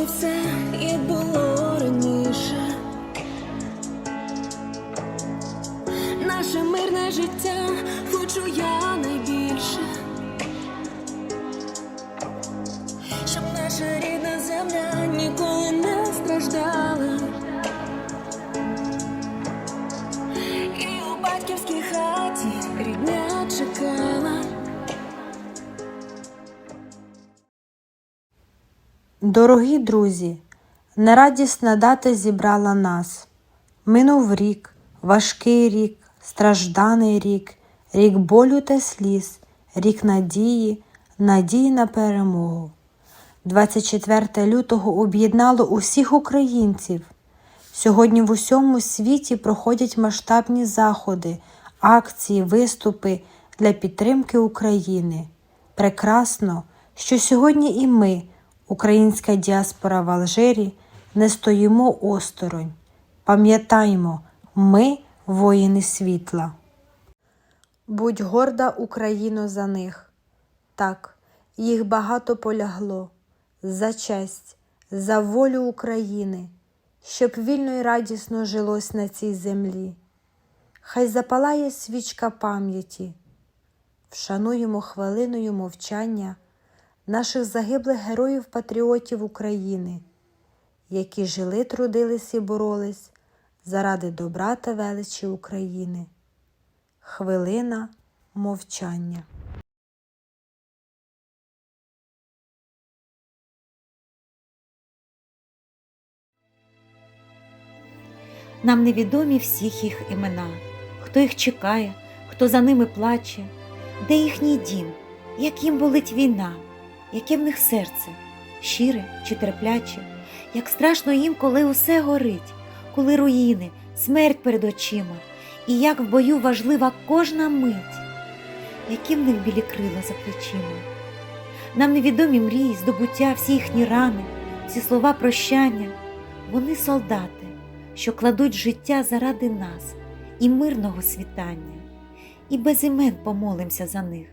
би все, і було раніше. Наше мирне життя хочу я найбільше. Щоб наша рідна земля Дорогі друзі, нерадісна дата зібрала нас. Минув рік, важкий рік, стражданий рік, рік болю та сліз, рік надії, надії на перемогу. 24 лютого об'єднало усіх українців. Сьогодні в усьому світі проходять масштабні заходи, акції, виступи для підтримки України. Прекрасно, що сьогодні і ми, українська діаспора в Алжирі, не стоїмо осторонь. Пам'ятаймо, ми воїни світла. Будь горда, Україно, за них. Так, їх багато полягло за честь, за волю України, щоб вільно й радісно жилось на цій землі. Хай запалає свічка пам'яті, вшануємо хвилиною мовчання наших загиблих героїв-патріотів України, які жили, трудились і боролись заради добра та величі України. Хвилина мовчання. Нам невідомі всіх їх імена, хто їх чекає, хто за ними плаче, де їхній дім, як їм болить війна, яке в них серце, щире чи терпляче, як страшно їм, коли усе горить, коли руїни, смерть перед очима, і як в бою важлива кожна мить, які в них білі крила за плечима. Нам невідомі мрії, здобуття, всі їхні рани, всі слова прощання, вони солдати що кладуть життя заради нас і мирного світання, і без імен помолимося за них,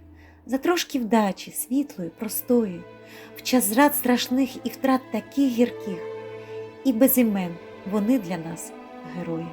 за трошки вдачі, світлої, простої, в час зрад страшних і втрат таких гірких, і без імен вони для нас герої.